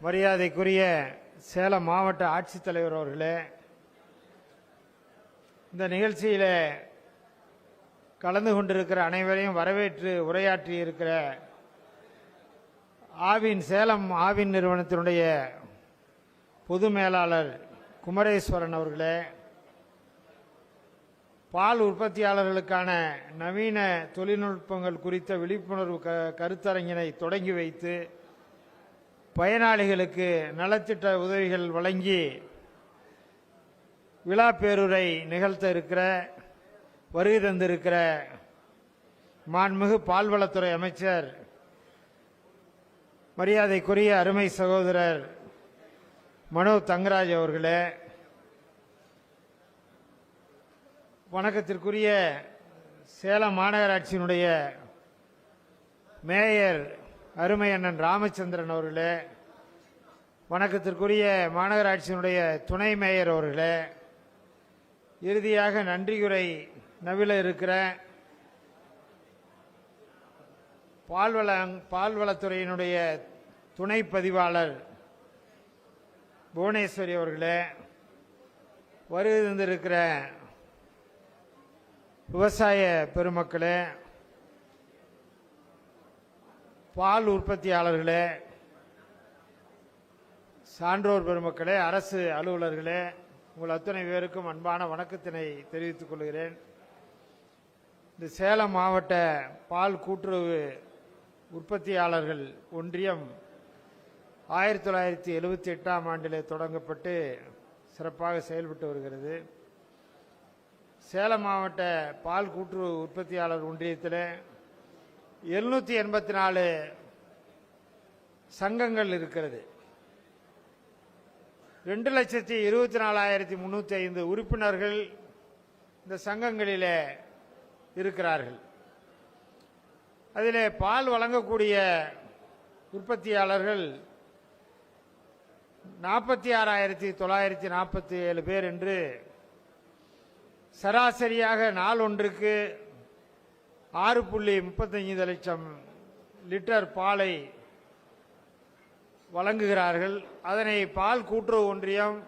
மரியாதைக்குரிய சேலம் மாவட்ட ஆட்சித்தலைவர் அவர்களே இந்த நிகழ்ச்சியில் கலந்து கொண்டிருக்கிற அனைவரையும் வரவேற்று உரையாற்றி இருக்கிற ஆவின் சேலம் ஆவின் நிறுவனத்தினுடைய பொது மேலாளர் குமரேஸ்வரன் அவர்களே பால் உற்பத்தியாளர்களுக்கான நவீன தொழில்நுட்பங்கள் குறித்த விழிப்புணர்வு க கருத்தரங்கினை தொடங்கி வைத்து பயனாளிகளுக்கு நலத்திட்ட உதவிகள் வழங்கி விழா பேருரை நிகழ்த்த இருக்கிற வருகை தந்திருக்கிற மாண்புமிகு பால்வளத்துறை அமைச்சர் மரியாதைக்குரிய அருமை சகோதரர் மனோ தங்கராஜ் அவர்களே வணக்கத்திற்குரிய சேலம் மாநகராட்சியினுடைய மேயர் அருமை அண்ணன் ராமச்சந்திரன் அவர்களே வணக்கத்திற்குரிய மாநகராட்சியினுடைய துணை மேயர் அவர்களே இறுதியாக நன்றியுரை நவில இருக்கிற பால்வள பால்வளத்துறையினுடைய துணை பதிவாளர் புவனேஸ்வரி அவர்களே வருகை தந்திருக்கிற விவசாய பெருமக்களே பால் உற்பத்தியாளர்களே சான்றோர் பெருமக்களே அரசு அலுவலர்களே உங்கள் அத்தனை பேருக்கும் அன்பான வணக்கத்தினை தெரிவித்துக் கொள்கிறேன். இந்த சேலம் மாவட்ட பால் கூட்டுறவு உற்பத்தியாளர்கள் ஒன்றியம் ஆயிரத்தி தொள்ளாயிரத்தி எழுபத்தி எட்டாம் ஆண்டிலே தொடங்கப்பட்டு சிறப்பாக செயல்பட்டு வருகிறது. சேலம் மாவட்ட பால் கூட்டுறவு உற்பத்தியாளர் ஒன்றியத்தில் எழுநூற்றி எண்பத்தி நாலு சங்கங்கள் இருக்கிறது. ரெண்டு லட்சத்தி இருபத்தி நாலாயிரத்தி முன்னூற்றி ஐந்து உறுப்பினர்கள் இந்த சங்கங்களிலே இருக்கிறார்கள். அதில் பால் வழங்கக்கூடிய உற்பத்தியாளர்கள் நாற்பத்தி ஆறாயிரத்தி தொள்ளாயிரத்தி நாற்பத்தி ஏழு பேர் என்று சராசரியாக நாள் ஒன்றுக்கு ஆறு புள்ளி முப்பத்தஞ்சு லட்சம் லிட்டர் பாலை வழங்குகிறார்கள். அதனை பால் கூட்டுறவு ஒன்றியம்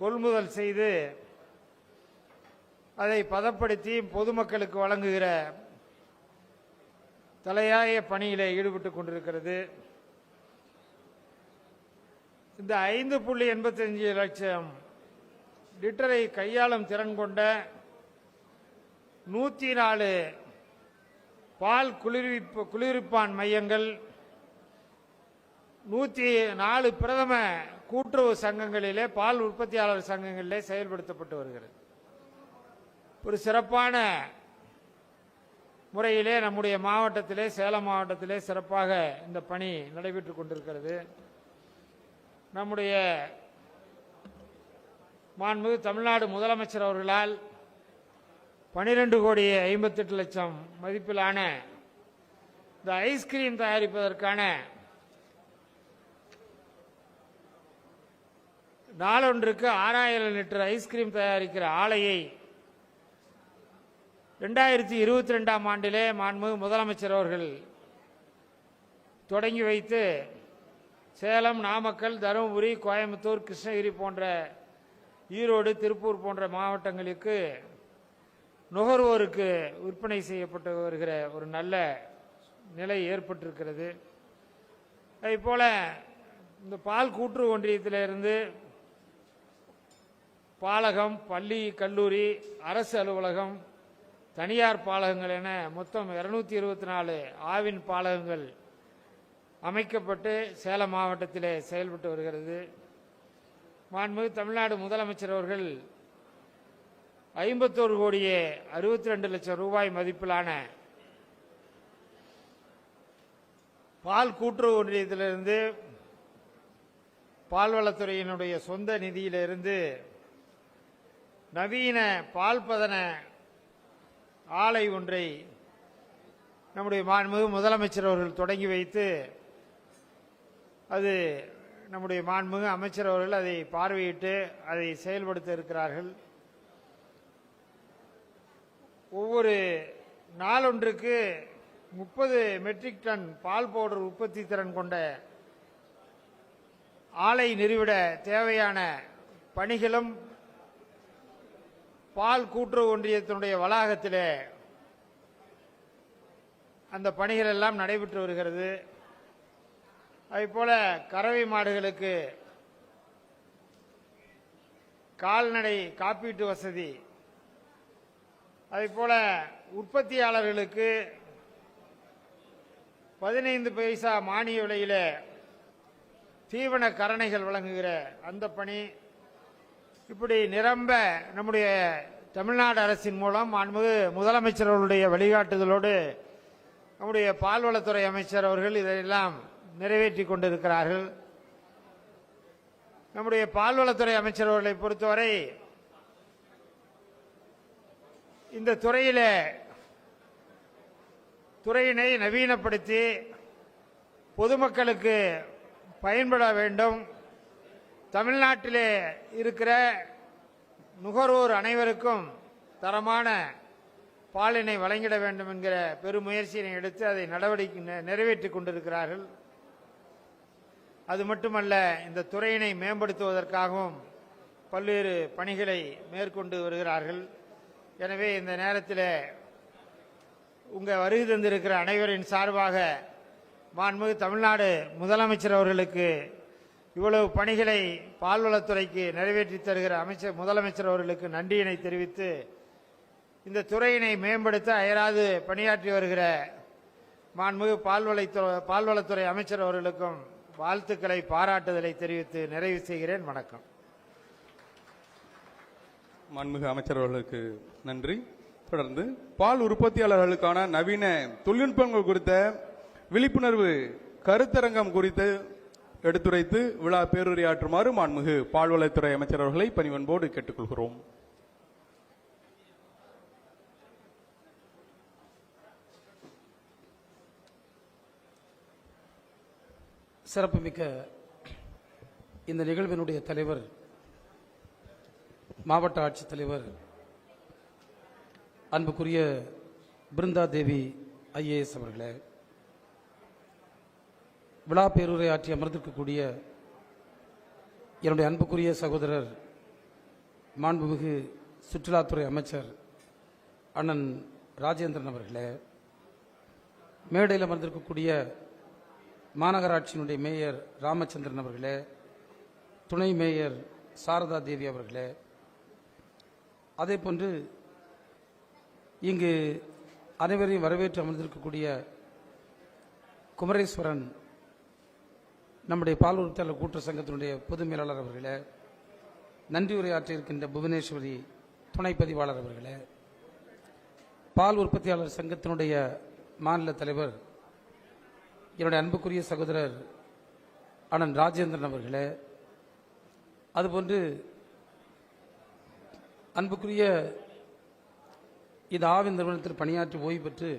கொள்முதல் செய்து அதை பதப்படுத்தி பொதுமக்களுக்கு வழங்குகிற தலையாய பணியில் ஈடுபட்டு கொண்டிருக்கிறது. இந்த ஐந்து புள்ளி எண்பத்தஞ்சு லட்சம் லிட்டரை கையாளும் திறன் கொண்ட நூற்றி நாலு பால் குளிர்விப்பு குளிர்விப்பான் மையங்கள். நூற்றி நாலு பிரதம கூட்டுறவு சங்கங்களிலே பால் உற்பத்தியாளர் சங்கங்களிலே செயல்படுத்தப்பட்டு வருகிறது. ஒரு சிறப்பான முறையிலே நம்முடைய மாவட்டத்திலே சேலம் மாவட்டத்திலே சிறப்பாக இந்த பணி நடைபெற்று கொண்டிருக்கிறது. நம்முடைய மாண்புமிகு தமிழ்நாடு முதலமைச்சர் அவர்களால் பனிரெண்டு கோடி ஐம்பத்தெட்டு லட்சம் மதிப்பிலான இந்த ஐஸ்கிரீம் தயாரிப்பதற்கான நாளொன்றுக்கு ஆறாயிரம் லிட்டர் ஐஸ்கிரீம் தயாரிக்கிற ஆலையை ரெண்டாயிரத்தி இருபத்தி ரெண்டாம் ஆண்டிலே மாண்புமிகு முதலமைச்சர் அவர்கள் தொடங்கி வைத்து சேலம் நாமக்கல் தருமபுரி கோயம்புத்தூர் கிருஷ்ணகிரி போன்ற ஈரோடு திருப்பூர் போன்ற மாவட்டங்களுக்கு நுகர்வோருக்கு விற்பனை செய்யப்பட்டு வருகிற ஒரு நல்ல நிலை ஏற்பட்டிருக்கிறது. அதே இந்த பால் கூற்று ஒன்றியத்திலிருந்து பாலகம் பள்ளி கல்லூரி அரசு அலுவலகம் தனியார் பாலகங்கள் என மொத்தம் இருநூத்தி இருபத்தி நாலு ஆவின் பாலகங்கள் அமைக்கப்பட்டு சேலம் மாவட்டத்தில் செயல்பட்டு வருகிறது. மாண்புமிகு தமிழ்நாடு முதலமைச்சர் அவர்கள் ஐம்பத்தோரு கோடியே அறுபத்தி ரெண்டு லட்சம் ரூபாய் மதிப்பிலான பால் கூட்டுறவு ஒன்றியத்திலிருந்து பால்வளத்துறையினுடைய சொந்த நிதியிலிருந்து நவீன பால்பதன ஆலை ஒன்றை நம்முடைய மாண்புமிகு முதலமைச்சர் அவர்கள் தொடங்கி வைத்து அது நம்முடைய மாண்புமிகு அமைச்சர் அவர்கள் அதை பார்வையிட்டு அதை செயல்படுத்த இருக்கிறார்கள். ஒவ்வொரு நாளொன்றுக்கு முப்பது மெட்ரிக் டன் பால் பவுடர் உற்பத்தி திறன் கொண்ட ஆலை நிறுவிட தேவையான பணிகளும் பால் கூட்டுறவு ஒன்றியத்தினுடைய வளாகத்திலே அந்த பணிகள் எல்லாம் நடைபெற்று வருகிறது. அதேபோல கறவை மாடுகளுக்கு கால்நடை காப்பீட்டு வசதி அதேபோல உற்பத்தியாளர்களுக்கு பதினைந்து பைசா மானிய விலையில் தீவன கரணைகள் வழங்குகிற அந்த பணி இப்படி நிரம்ப நம்முடைய தமிழ்நாடு அரசின் மூலம் மாண்புமிகு முதலமைச்சர்களுடைய வழிகாட்டுதலோடு நம்முடைய பால்வளத்துறை அமைச்சர் அவர்கள் இதையெல்லாம் நிறைவேற்றி கொண்டிருக்கிறார்கள். நம்முடைய பால்வளத்துறை அமைச்சர் அவர்களை பொறுத்தவரை இந்த துறையில் துறையினை நவீனப்படுத்தி பொதுமக்களுக்கு பயன்பட வேண்டும். தமிழ்நாட்டிலே இருக்கிற நுகர்வோர் அனைவருக்கும் தரமான பாலினை வழங்கிட வேண்டும் என்கிற பெருமுயற்சியினை எடுத்து அதை நடவடிக்கை நெ- நிறைவேற்றிக் கொண்டிருக்கிறார்கள். அது மட்டுமல்ல இந்த துறையினை மேம்படுத்துவதற்காகவும் பல்வேறு பணிகளை மேற்கொண்டு வருகிறார்கள். எனவே இந்த நேரத்தில் உங்கள் வருகை தந்திருக்கிற அனைவரின் சார்பாக மாண்புமிகு தமிழ்நாடு முதலமைச்சர் அவர்களுக்கு இவ்வளவு பணிகளை பால்வளத்துறைக்கு நிறைவேற்றி தருகிற அமைச்சர் முதலமைச்சர் அவர்களுக்கு நன்றியினை தெரிவித்து இந்த துறையினை மேம்படுத்த அயராது பணியாற்றி வருகிற மாண்புமிகு பால்வளைத்துறை பால்வளத்துறை அமைச்சர் அவர்களுக்கும் வாழ்த்துக்களை பாராட்டுதலை தெரிவித்து நிறைவு செய்கிறேன். வணக்கம். மாண்புமிகு அமைச்சர் அவர்களுக்கு நன்றி. தொடர்ந்து பால் உற்பத்தியாளர்களுக்கான நவீன தொழில்நுட்பங்கள் குறித்த விழிப்புணர்வு கருத்தரங்கம் குறித்து எடுத்துரைத்து விழா பேருரையாற்றுமாறு மாண்புமிகு பால்வளத்துறை அமைச்சர் அவர்களை பணிவன்போடு கேட்டுக்கொள்கிறோம். சிறப்புமிக்க இந்த நிகழ்வினுடைய தலைவர் மாவட்ட ஆட்சித்தலைவர் அன்புக்குரிய பிருந்தா தேவி ஐஏஎஸ் அவர்களே விழா பேருரை ஆற்றி அமர்ந்திருக்கக்கூடிய என்னுடைய அன்புக்குரிய சகோதரர் மாண்புமிகு சுற்றுலாத்துறை அமைச்சர் அண்ணன் ராஜேந்திரன் அவர்களே மேடையில் அமர்ந்திருக்கக்கூடிய மாநகராட்சியினுடைய மேயர் ராமச்சந்திரன் அவர்களே துணை மேயர் சாரதா தேவி அவர்களே அதே போன்று இங்கு அனைவரையும் வரவேற்று அமர்ந்திருக்கக்கூடிய குமரேஸ்வரன் நம்முடைய பால் உறுப்பினர் கூட்டுற சங்கத்தினுடைய பொது மேலாளர் அவர்களே நன்றி உரையாற்ற இருக்கின்ற புவனேஸ்வரி துணை பதிவாளர் அவர்களே பால் உற்பத்தியாளர் சங்கத்தினுடைய மாநில தலைவர் என்னுடைய அன்புக்குரிய சகோதரர் அண்ணன் ராஜேந்திரன் அவர்களே அதுபோன்று அன்புக்குரிய இது ஆவின் நிறுவனத்தில் பணியாற்றி ஓய்வு பெற்று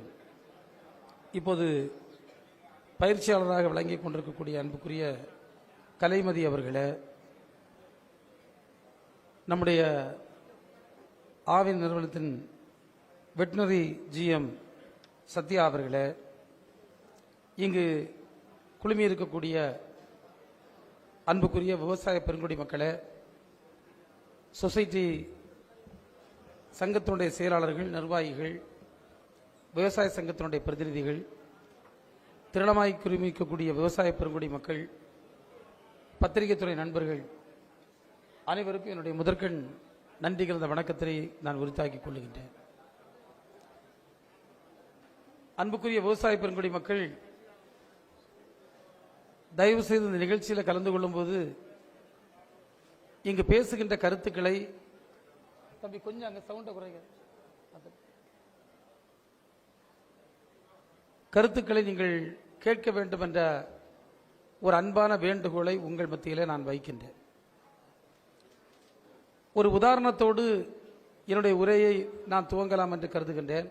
இப்போது பயிற்சியாளராக விளங்கிக் கொண்டிருக்கக்கூடிய அன்புக்குரிய கலைமதி அவர்களே நம்முடைய ஆவின் நிறுவனத்தின் வெட்டினரி ஜிஎம் சத்யா அவர்களே இங்கு குழுமி இருக்கக்கூடிய அன்புக்குரிய விவசாய பெருங்குடி மக்களே சொசைட்டி சங்கத்தினுடைய செயலாளர்கள் நிர்வாகிகள் விவசாய சங்கத்தினுடைய பிரதிநிதிகள் திரளமாய் குழுமிக்கக்கூடிய விவசாய பெருங்குடி மக்கள் பத்திரிகைத்துறை நண்பர்கள் அனைவருக்கும் என்னுடைய முதற்கண் நன்றி கலந்த வணக்கத்தை நான் உரித்தாக்கிக் கொள்ளுகின்றேன் அன்புக்குரிய விவசாய பெருங்குடி மக்கள் தயவு செய்து இந்த நிகழ்ச்சியில் கலந்து கொள்ளும்போது இங்கு பேசுகின்ற கருத்துக்களை தம்பி கொஞ்சம் அங்க சவுண்டை குறைங்க. கருத்துக்களை நீங்கள் கேட்க வேண்டும் என்ற ஒரு அன்பான வேண்டுகோளை உங்கள் மத்தியிலே நான் வைக்கின்றேன். ஒரு உதாரணத்தோடு என்னுடைய உரையை நான் துவங்கலாம் என்று கருதுகின்றேன்.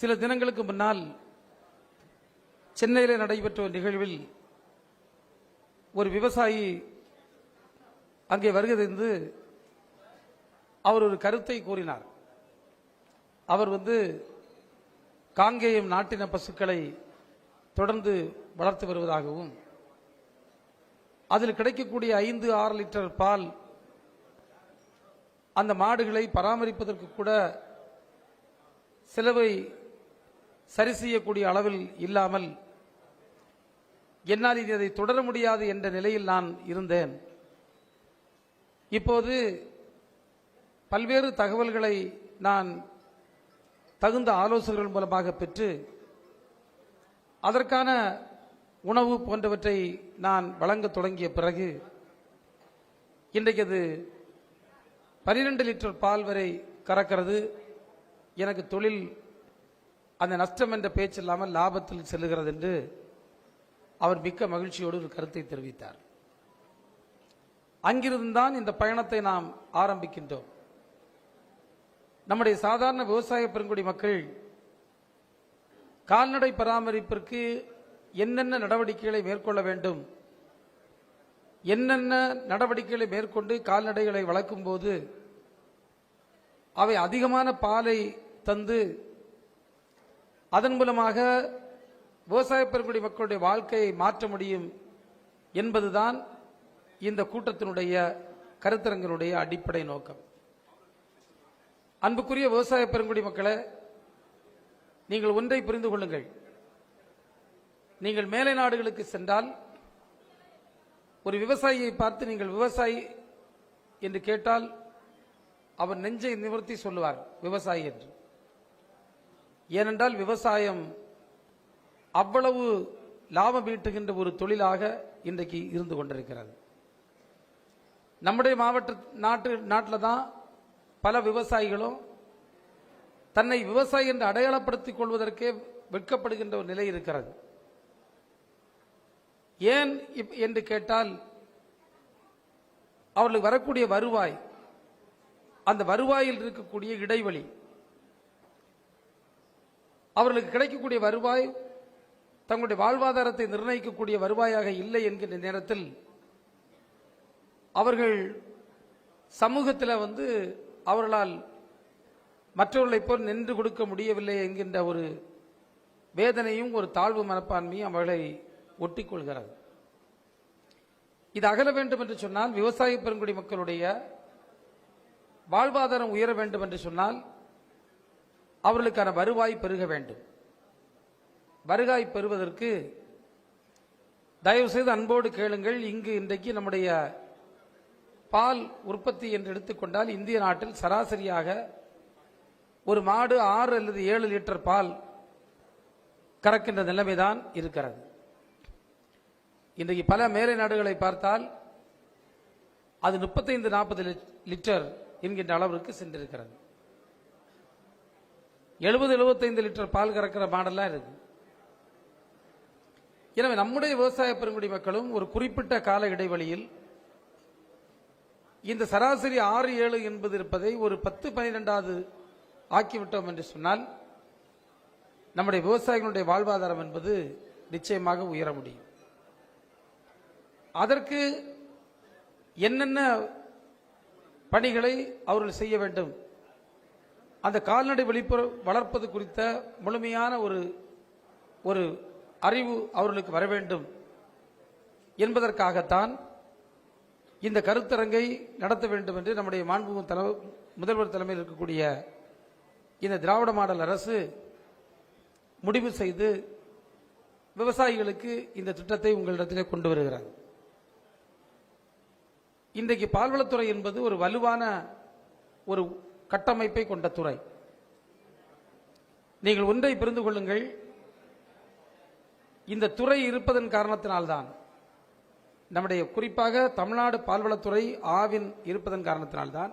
சில தினங்களுக்கு முன்னால் சென்னையில் நடைபெற்ற ஒரு நிகழ்வில் ஒரு விவசாயி அங்கே வருகிறது அவர் ஒரு கருத்தை கூறினார். அவர் வந்து காங்கேயம் நாட்டின பசுக்களை தொடர்ந்து வளர்த்து வருவதாகவும் அதில் கிடைக்கக்கூடிய ஐந்து ஆறு லிட்டர் பால் அந்த மாடுகளை பராமரிப்பதற்கு கூட செலவை சரி செய்யக்கூடிய அளவில் இல்லாமல் என்னால் இனி அதை தொடர முடியாது என்ற நிலையில் நான் இருந்தேன். இப்போது பல்வேறு தகவல்களை நான் தகுந்த ஆலோசகர்கள் மூலமாக பெற்று அதற்கான உணவு போன்றவற்றை நான் வழங்க தொடங்கிய பிறகு இன்றைக்கு அது பனிரெண்டு லிட்டர் பால் வரை கறக்கிறது. எனக்கு தொழில் அந்த நஷ்டம் என்ற பேச்சு இல்லாமல் லாபத்தில் செல்லுகிறது என்று அவர் மிக்க மகிழ்ச்சியோடு ஒரு கருத்தை தெரிவித்தார். அங்கிருந்துதான் இந்த பயணத்தை நாம் ஆரம்பிக்கின்றோம். நம்முடைய சாதாரண விவசாய பெருங்குடி மக்கள் கால்நடை பராமரிப்பிற்கு என்னென்ன நடவடிக்கைகளை மேற்கொள்ள வேண்டும்? என்னென்ன நடவடிக்கைகளை மேற்கொண்டு கால்நடைகளை வளர்க்கும் போது அவை அதிகமான பாலை தந்து அதன் மூலமாக விவசாய பெருங்குடி மக்களுடைய வாழ்க்கையை மாற்ற முடியும் என்பதுதான் இந்த கூட்டத்தினுடைய கருத்தரங்கினுடைய அடிப்படை நோக்கம். அன்புக்குரிய விவசாய பெருங்குடி மக்களை நீங்கள் ஒன்றை புரிந்து கொள்ளுங்கள். நீங்கள் மேலை நாடுகளுக்கு சென்றால் ஒரு விவசாயியை பார்த்து நீங்கள் விவசாயி என்று கேட்டால் அவர் நெஞ்சை நிவர்த்தி சொல்லுவார் விவசாயி என்று. ஏனென்றால் விவசாயம் அவ்வளவு லாபம் ஈட்டுகின்ற ஒரு தொழிலாக இன்றைக்கு இருந்து கொண்டிருக்கிறது. நம்முடைய மாவட்ட நாட்டு நாட்டில் தான் பல விவசாயிகளும் தன்னை விவசாயி என்று அடையாளப்படுத்திக் கொள்வதற்கே வெட்கப்படுகின்ற ஒரு நிலை இருக்கிறது. ஏன் இப்- என்று கேட்டால் அவர்களுக்கு வரக்கூடிய வருவாய் அந்த வருவாயில் இருக்கக்கூடிய இடைவெளி அவர்களுக்கு கிடைக்கக்கூடிய வருவாய் தங்களுடைய வாழ்வாதாரத்தை நிர்ணயிக்கக்கூடிய வருவாயாக இல்லை என்கின்ற நேரத்தில் அவர்கள் சமூகத்தில் வந்து அவர்களால் மற்றவர்களைப் போல் நின்று கொடுக்க முடியவில்லை என்கின்ற ஒரு வேதனையும் ஒரு தாழ்வு மனப்பான்மையும் அவர்களை ஒட்டிக்கொள்கிறது. இது அகல வேண்டும் என்று சொன்னால் விவசாய பெருங்குடி மக்களுடைய வாழ்வாதாரம் உயர வேண்டும் என்று சொன்னால் அவர்களுக்கான வருவாய் பெருக வேண்டும். வருகாய் பெறுவதற்கு தயவுசெய்து அன்போடு கேளுங்கள் இங்கு இன்றைக்கு நம்முடைய பால் உற்பத்தி என்று எடுத்துக்கொண்டால் இந்திய நாட்டில் சராசரியாக ஒரு மாடு ஆறு அல்லது ஏழு லிட்டர் பால் கறக்கின்ற நிலைமைதான் இருக்கிறது. இன்றைக்கு பல மேலை நாடுகளை பார்த்தால் அது முப்பத்தைந்து நாற்பது லிட்டர் என்கின்ற அளவிற்கு சென்றிருக்கிறது. எழுபது எழுபத்தைந்து லிட்டர் பால் கறக்கிற மாடெல்லாம் இருக்கு. எனவே நம்முடைய விவசாய பெருங்குடி மக்களும் ஒரு குறிப்பிட்ட கால இடைவெளியில் இந்த சராசரி ஆறு ஏழு என்பது இருப்பதை ஒரு பத்து பனிரெண்டாவது ஆக்கிவிட்டோம் என்று சொன்னால் நம்முடைய விவசாயிகளுடைய வாழ்வாதாரம் என்பது நிச்சயமாக உயர முடியும். அதற்கு என்னென்ன பணிகளை அவர்கள் செய்ய வேண்டும்? அந்த கால்நடை வெளிப்புற வளர்ப்பது குறித்த முழுமையான ஒரு ஒரு அறிவு அவர்களுக்கு வர வேண்டும் என்பதற்காகத்தான் இந்த கருத்தரங்கை நடத்த வேண்டும் என்று நம்முடைய மாண்பு தலை முதல்வர் தலைமையில் இருக்கக்கூடிய இந்த திராவிட மாடல் அரசு முடிவு செய்து விவசாயிகளுக்கு இந்த திட்டத்தை உங்களிடத்திலே கொண்டு வருகிறார். இன்றைக்கு பால்வளத்துறை என்பது ஒரு வலுவான ஒரு கட்டமைப்பை கொண்ட துறை. நீங்கள் ஒன்றை புரிந்து கொள்ளுங்கள் இந்த துறை இருப்பதன் காரணத்தினால்தான் நம்முடைய குறிப்பாக தமிழ்நாடு பால்வளத்துறை ஆவின் இருப்பதன் காரணத்தினால்தான்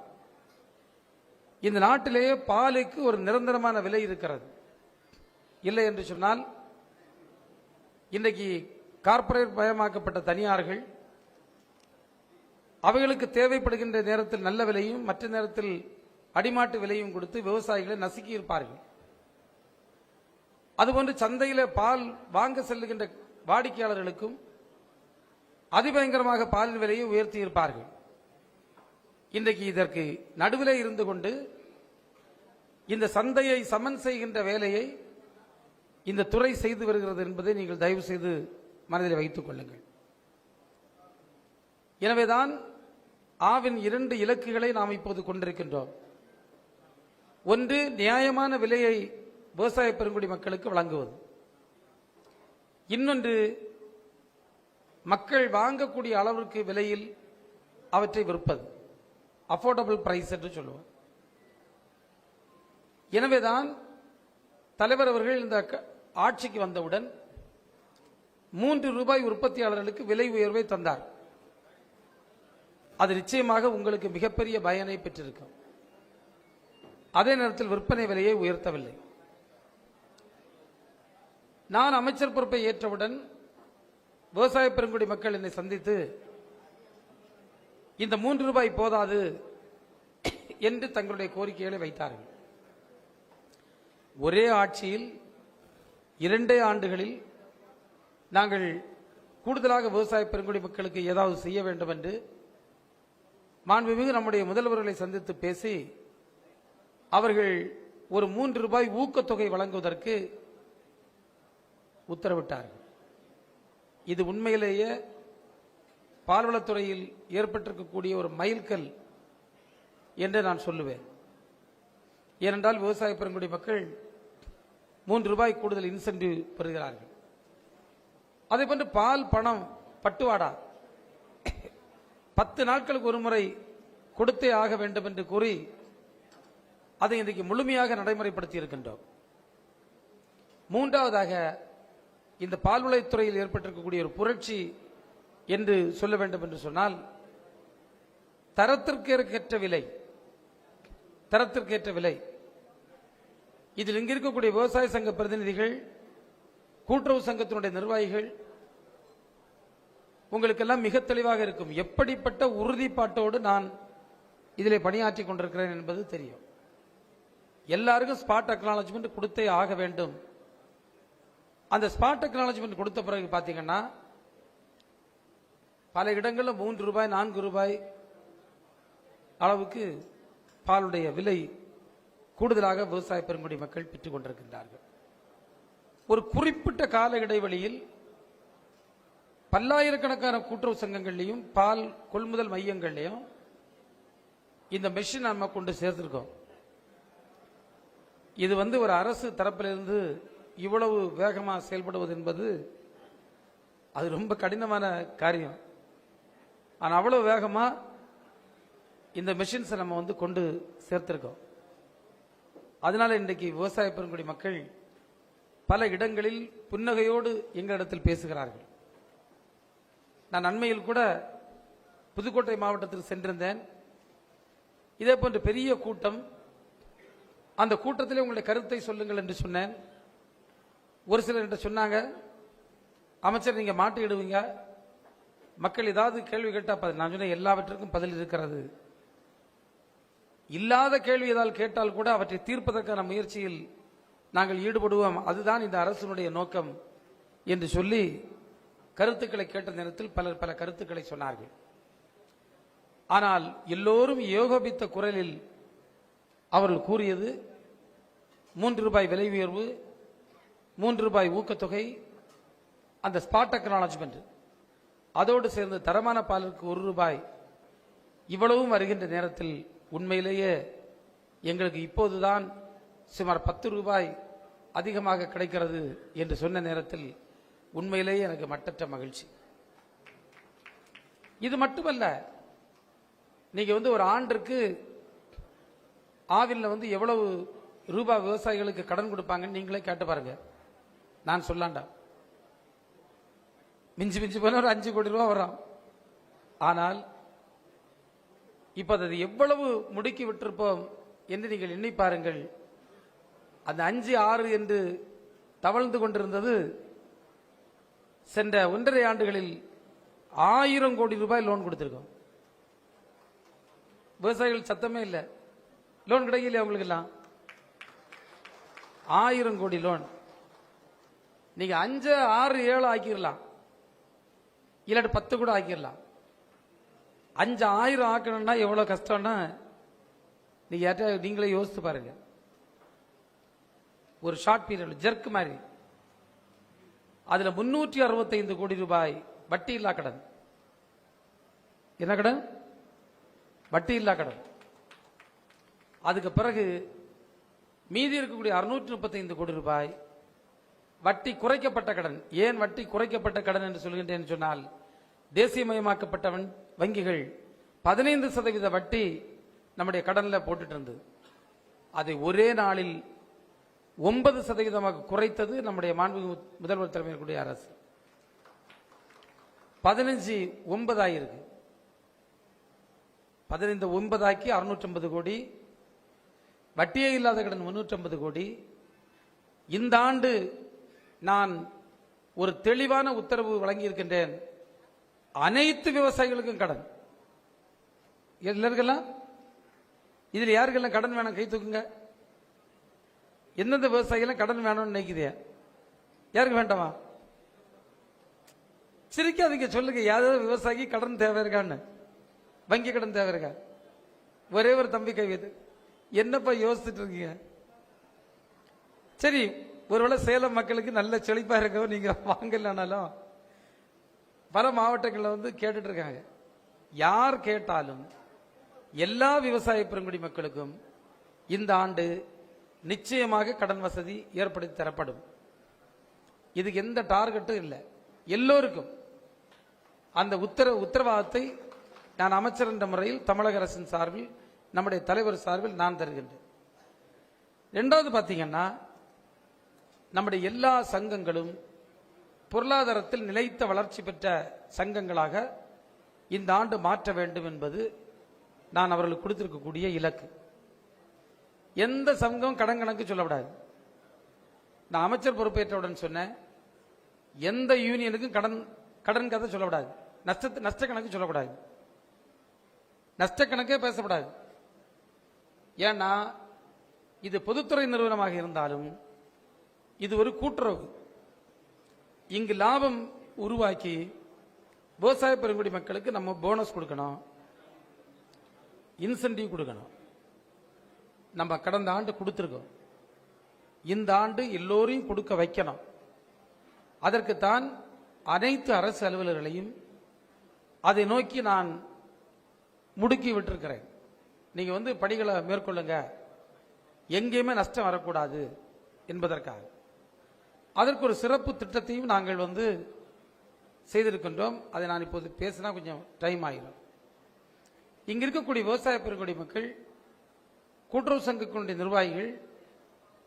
இந்த நாட்டிலேயே பாலுக்கு ஒரு நிரந்தரமான விலை இருக்கிறது. இல்லை என்று சொன்னால் இன்றைக்கு கார்ப்பரேட் பயமாக்கப்பட்ட தனியார்கள் அவைகளுக்கு தேவைப்படுகின்ற நேரத்தில் நல்ல விலையும் மற்ற நேரத்தில் அடிமாட்டு விலையும் கொடுத்து விவசாயிகளை நசுக்கி இருப்பார்கள். அதுபோன்று சந்தையில் பால் வாங்க செல்லுகின்ற வாடிக்கையாளர்களுக்கும் அதிபயங்கரமாக பாலின் விலையை உயர்த்தி இருப்பார்கள் இன்றைக்கு இதற்கு நடுவிலே இருந்து கொண்டு இந்த சந்தையை சமன் செய்கின்ற வேலையை இந்த துறை செய்து வருகிறது என்பதை நீங்கள் தயவு செய்து மனதில் வைத்துக் கொள்ளுங்கள். எனவேதான் ஆவின் இரண்டு இலக்குகளை நாம் இப்போது கொண்டிருக்கின்றோம். ஒன்று நியாயமான விலையை விவசாய பெருங்குடி மக்களுக்கு வழங்குவது. இன்னொன்று மக்கள் வாங்கக்கூடிய அளவிற்கு விலையில் அவற்றை விற்பது. அஃபோர்டபுள் பிரைஸ் என்று சொல்லுவோம். எனவேதான் தலைவர் அவர்கள் இந்த ஆட்சிக்கு வந்தவுடன் மூன்று ரூபாய் உற்பத்தியாளர்களுக்கு விலை உயர்வை தந்தார். அது நிச்சயமாக உங்களுக்கு மிகப்பெரிய பயனை பெற்றிருக்கும். அதே நேரத்தில் விற்பனை விலையை உயர்த்தவில்லை. நான் அமைச்சர் பொறுப்பை ஏற்றவுடன் விவசாய பெருங்குடி மக்கள் என்னை சந்தித்து இந்த மூன்று ரூபாய் போதாது என்று தங்களுடைய கோரிக்கைகளை வைத்தார்கள். ஒரே ஆட்சியில் இரண்டே ஆண்டுகளில் நாங்கள் கூடுதலாக விவசாய பெருங்குடி மக்களுக்கு ஏதாவது செய்ய வேண்டும் என்று மாண்புமிகு நம்முடைய முதல்வர்களை சந்தித்து பேசி அவர்கள் ஒரு மூன்று ரூபாய் ஊக்கத்தொகை வழங்குவதற்கு உத்தரவிட்டார்கள். இது உண்மையிலேயே பால்வளத்துறையில் ஏற்பட்டிருக்கக்கூடிய ஒரு மைல்கல் என்று நான் சொல்லுவேன். ஏனென்றால் விவசாய பெருங்குடி மக்கள் மூன்று ரூபாய் கூடுதல் இன்சென்டிவ் பெறுகிறார்கள். அதே போன்று பால் பணம் பட்டுவாடா பத்து நாட்களுக்கு ஒரு முறை கொடுத்தே ஆக வேண்டும் என்று கூறி அதை இன்றைக்கு முழுமையாக நடைமுறைப்படுத்தி இருக்கின்றோம். மூன்றாவதாக இந்த பால்வளைத்துறையில் ஏற்பட்டிருக்கக்கூடிய ஒரு புரட்சி என்று சொல்ல வேண்டும் என்று சொன்னால் தரத்திற்கேற்ற விலை தரத்திற்கேற்ற விலை. இதில் இங்கே இருக்கக்கூடிய விவசாய சங்க பிரதிநிதிகள் கூட்டுறவு சங்கத்தினுடைய நிர்வாகிகள் உங்களுக்கெல்லாம் மிக தெளிவாக இருக்கும். எப்படிப்பட்ட உறுதிப்பாட்டோடு நான் இதில் பணியாற்றி கொண்டிருக்கிறேன் என்பது தெரியும். எல்லாருக்கும் ஸ்பாட் அக்னாலஜ்மெண்ட் கொடுத்தே ஆக வேண்டும். அந்த ஸ்பாட் டெக்னாலஜிமெண்ட் கொடுத்த பிறகு பார்த்தீங்கன்னா பல இடங்களில் மூன்று ரூபாய் நான்கு ரூபாய் அளவுக்கு பாலுடைய விலை கூடுதலாக விவசாய பெருங்குடி மக்கள் பெற்றுக் கொண்டிருக்கின்றார்கள். ஒரு குறிப்பிட்ட கால இடைவெளியில் பல்லாயிரக்கணக்கான கூட்டுறவு சங்கங்கள்லையும் பால் கொள்முதல் மையங்கள்லையும் இந்த மெஷின் நம்ம கொண்டு சேர்த்திருக்கோம். இது வந்து ஒரு அரசு தரப்பிலிருந்து இவ்வளவு வேகமாக செயல்படுவது என்பது அது ரொம்ப கடினமான காரியம். ஆனால் அவ்வளோ வேகமாக இந்த மெஷின்ஸை நம்ம வந்து கொண்டு சேர்த்துருக்கோம். அதனால இன்றைக்கு விவசாய பெருங்குடி மக்கள் பல இடங்களில் புன்னகையோடு எங்களிடத்தில் பேசுகிறார்கள். நான் அண்மையில் கூட புதுக்கோட்டை மாவட்டத்தில் சென்றிருந்தேன். இதே போன்ற பெரிய கூட்டம் அந்த கூட்டத்திலே உங்களுடைய கருத்தை சொல்லுங்கள் என்று சொன்னேன். ஒரு சிலர் என்கிட்ட சொன்னாங்க அமைச்சர் நீங்க மாட்டிடுவீங்க மக்கள் ஏதாவது கேள்வி கேட்டால் நான் சொன்ன எல்லாவற்றுக்கும் பதில் இருக்கிறது. இல்லாத கேள்வி ஏதாவது கேட்டால் கூட அவற்றை தீர்ப்பதற்கான முயற்சியில் நாங்கள் ஈடுபடுவோம். அதுதான் இந்த அரசினுடைய நோக்கம் என்று சொல்லி கருத்துக்களை கேட்ட நேரத்தில் பலர் பல கருத்துக்களை சொன்னார்கள். ஆனால் எல்லோரும் யோகபித்த குரலில் அவர்கள் கூறியது மூன்று ரூபாய் விலை உயர்வு மூன்று ரூபாய் ஊக்கத்தொகை அந்த ஸ்பாட் அக்னாலஜ்மெண்ட் அதோடு சேர்ந்து தரமான பாலிற்கு ஒரு ரூபாய். இவ்வளவும் வருகின்ற நேரத்தில் உண்மையிலேயே எங்களுக்கு இப்போதுதான் சுமார் பத்து ரூபாய் அதிகமாக கிடைக்கிறது என்று சொன்ன நேரத்தில் உண்மையிலேயே எனக்கு மட்டற்ற மகிழ்ச்சி. இது மட்டுமல்ல நீங்க வந்து ஒரு ஆண்டிற்கு ஆவில்ல வந்து எவ்வளவு ரூபாய் விவசாயிகளுக்கு கடன் கொடுப்பாங்கன்னு நீங்களே கேட்டு பாருங்க. நான் சொல்லாண்டா. மிஞ்சி மிஞ்சி போன ஒரு அஞ்சு கோடி ரூபா வரும். ஆனால் இப்ப அது எவ்வளவு முடுக்கி விட்டிருப்போம் என்று நீங்கள் எண்ணி பாருங்கள். அந்த அஞ்சு ஆறு என்று தவழ்ந்து கொண்டிருந்தது சென்ற ஒன்றரை ஆண்டுகளில் ஆயிரம் கோடி ரூபாய் லோன் கொடுத்திருக்கோம். விவசாயிகள் சத்தமே இல்லை. லோன் கிடைக்கல அவங்களுக்கு எல்லாம்? ஆயிரம் கோடி லோன். நீங்க அஞ்சு ஆறு ஏழு ஆக்கிடலாம் இல்லாட்டி பத்து கூட ஆக்கிடலாம் அஞ்சு ஆயிரம் ஆக்கணும்னா எவ்வளோ கஷ்டம்னா நீங்க யார்ட்ட நீங்களே யோசித்து பாருங்க. ஒரு ஷார்ட் பீரியட் ஜெர்க் மாதிரி. அதுல முன்னூற்றி அறுபத்தைந்து கோடி ரூபாய் வட்டி இல்லா கடன். என்ன கடன்? வட்டி இல்லா கடன். அதுக்கு பிறகு மீதி இருக்கக்கூடிய அறுநூற்றி முப்பத்தைந்து கோடி ரூபாய் வட்டி குறைக்கப்பட்ட கடன். ஏன் வட்டி குறைக்கப்பட்ட கடன் என்று சொல்கின்றேன் சொன்னால் தேசியமயமாக்கப்பட்ட வங்கிகள் பதினைந்து சதவீத வட்டி நம்முடைய கடனில் போட்டுட்டு இருந்தது அதை ஒரே நாளில் ஒன்பது சதவீதமாக குறைத்தது நம்முடைய மாண்பு முதல்வர் தலைமையிற்குரிய அரசு. பதினஞ்சு ஒன்பதாயிருக்கு. பதினைந்து ஒன்பதாக்கி அறுநூற்றம்பது கோடி. வட்டியே இல்லாத கடன் முன்னூற்றம்பது கோடி. இந்த ஆண்டு நான் ஒரு தெளிவான உத்தரவு வழங்கியிருக்கின்றேன். அனைத்து விவசாயிகளுக்கும் கடன். எல்லாருக்கெல்லாம் இதில் யாருக்கெல்லாம் கடன் வேணும்? கை தூக்குங்க. எந்தெந்த விவசாயிகளும் கடன் வேணும்னு நினைக்குதே யாருக்கு வேண்டாமா? சிரிக்காதீங்க சொல்லுங்க. யாராவது விவசாயி கடன் தேவை இருக்கான்னு? வங்கி கடன் தேவை இருக்கா? ஒரே ஒரு தம்பி கை வைத்து. என்னப்பா யோசிச்சுட்டு இருக்கீங்க? சரி ஒருவேளை சேலம் மக்களுக்கு நல்ல செழிப்பாக இருக்கவும் நீங்கள் வாங்கலனாலும் பல மாவட்டங்களில் வந்து கேட்டுட்டு இருக்காங்க. யார் கேட்டாலும் எல்லா விவசாய பெருங்குடி மக்களுக்கும் இந்த ஆண்டு நிச்சயமாக கடன் வசதி ஏற்படுத்தி தரப்படும். இதுக்கு எந்த டார்கெட்டும் இல்லை. எல்லோருக்கும் அந்த உத்தர உத்தரவாதத்தை நான் அமைச்சர் என்ற முறையில் தமிழக அரசின் சார்பில் நம்முடைய தலைவர் சார்பில் நான் தருகின்றேன். ரெண்டாவது பார்த்தீங்கன்னா நம்முடைய எல்லா சங்கங்களும் பொருளாதாரத்தில் நிலைத்த வளர்ச்சி பெற்ற சங்கங்களாக இந்த ஆண்டு மாற்ற வேண்டும் என்பது நான் அவர்களுக்கு கொடுத்திருக்கக்கூடிய இலக்கு. எந்த சங்கம் கடன் கணக்கு சொல்லக்கூடாது நான் அமைச்சர் பொறுப்பேற்றவுடன் சொன்னேன் எந்த யூனியனுக்கும் கடன் கடன் கதை சொல்லக்கூடாது நஷ்டத்து நஷ்ட கணக்கு சொல்லக்கூடாது நஷ்ட கணக்கே பேசக்கூடாது ஏன்னா இது பொதுத்துறை நிறுவனமாக இருந்தாலும் இது ஒரு கூட்டுறவு. இங்கு லாபம் உருவாக்கி விவசாய பெருங்குடி மக்களுக்கு நம்ம போனஸ் கொடுக்கணும். இன்சென்டிவ் கொடுக்கணும். நம்ம கடந்த ஆண்டு கொடுத்துருக்கோம். இந்த ஆண்டு எல்லோரையும் கொடுக்க வைக்கணும். அதற்குத்தான் அனைத்து அரசு அலுவலர்களையும் அதை நோக்கி நான் முடுக்கி விட்டிருக்கிறேன். நீங்கள் வந்து பணிகளை மேற்கொள்ளுங்க. எங்கேயுமே நஷ்டம் வரக்கூடாது என்பதற்காக. அதற்கு ஒரு சிறப்பு திட்டத்தையும் நாங்கள் வந்து செய்திருக்கின்றோம். அதை நான் இப்போது பேசினா கொஞ்சம் டைம் ஆகிடும் இங்க இருக்கக்கூடிய விவசாய பெருங்குடி மக்கள் கூட்டுறவு சங்கத்தினுடைய நிர்வாகிகள்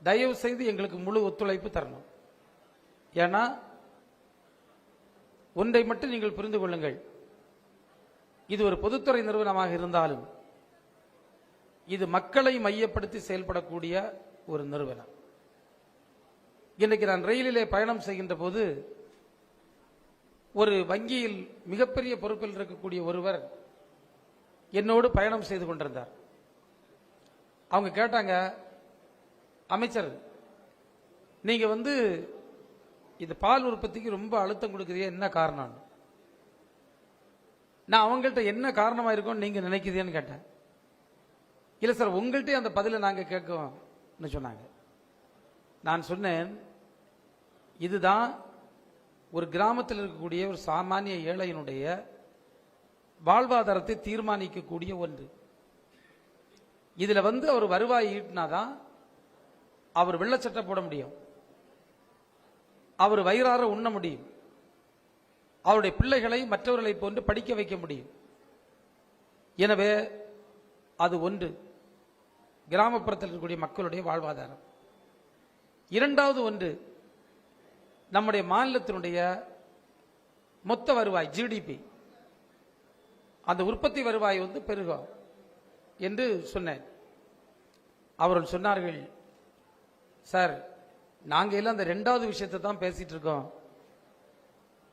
தயவு செய்து எங்களுக்கு முழு ஒத்துழைப்பு தரணும். ஏன்னா ஒன்றை மட்டும் நீங்கள் புரிந்து கொள்ளுங்கள். இது ஒரு பொதுத்துறை நிறுவனமாக இருந்தாலும் இது மக்களை மையப்படுத்தி செயல்படக்கூடிய ஒரு நிறுவனம். இன்றைக்கு நான் ரயிலிலே பயணம் செய்கின்ற போது ஒரு வங்கியில் மிகப்பெரிய பொறுப்பில் இருக்கக்கூடிய ஒருவர் என்னோடு பயணம் செய்து கொண்டிருந்தார். அவங்க கேட்டாங்க அமைச்சர் நீங்க வந்து இது பால் உற்பத்திக்கு ரொம்ப அழுத்தம் கொடுக்குறீங்க என்ன காரணம்? நான் அவங்கள்ட்ட என்ன காரணமா இருக்கும்னு நீங்க நினைக்கிறீன்னு கேட்டேன். இல்ல சார் உங்கள்கிட்ட அந்த பதிலை நாங்க கேட்கோம்னு சொன்னாங்க. நான் சொன்னேன் இதுதான் ஒரு கிராமத்தில் இருக்கக்கூடிய ஒரு சாமானிய ஏழையினுடைய வாழ்வாதாரத்தை தீர்மானிக்கக்கூடிய ஒன்று. இதில் வந்து அவர் வருவாய் ஈட்டினாதான் அவர் வெள்ளச்சட்டை போட முடியும். அவர் வயிறார உண்ண முடியும். அவருடைய பிள்ளைகளை மற்றவர்களை போன்று படிக்க வைக்க முடியும். எனவே அது ஒன்று. கிராமப்புறத்தில் இருக்கக்கூடிய மக்களுடைய வாழ்வாதாரம். இரண்டாவது ஒன்று நம்முடைய மாநிலத்தினுடைய மொத்த வருவாய் ஜிடிபி அந்த உற்பத்தி வருவாய் வந்து பெருகும் என்று சொன்னேன். அவர்கள் சொன்னார்கள் சார் நாங்கள் எல்லாம் அந்த ரெண்டாவது விஷயத்தை தான் பேசிட்டு இருக்கோம்.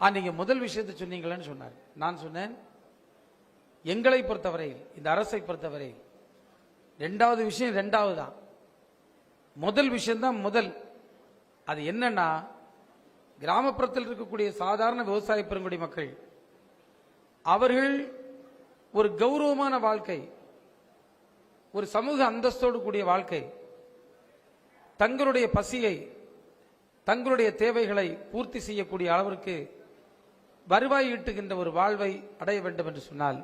ஆ நீங்க முதல் விஷயத்தை சொன்னீங்களேன்னு சொன்னார். நான் சொன்னேன் எங்களை பொறுத்தவரையில் இந்த அரசை பொறுத்தவரையில் ரெண்டாவது விஷயம் ரெண்டாவது தான் முதல் விஷயம்தான் முதல். அது என்னன்னா கிராமப்புறத்தில் இருக்கக்கூடிய சாதாரண விவசாய பெருங்குடி மக்கள் அவர்கள் ஒரு கௌரவமான வாழ்க்கை ஒரு சமூக அந்தஸ்தோடு கூடிய வாழ்க்கை தங்களுடைய பசியை தங்களுடைய தேவைகளை பூர்த்தி செய்யக்கூடிய அளவிற்கு வருவாய் ஈட்டுகின்ற ஒரு வாழ்வை அடைய வேண்டும் என்று சொன்னால்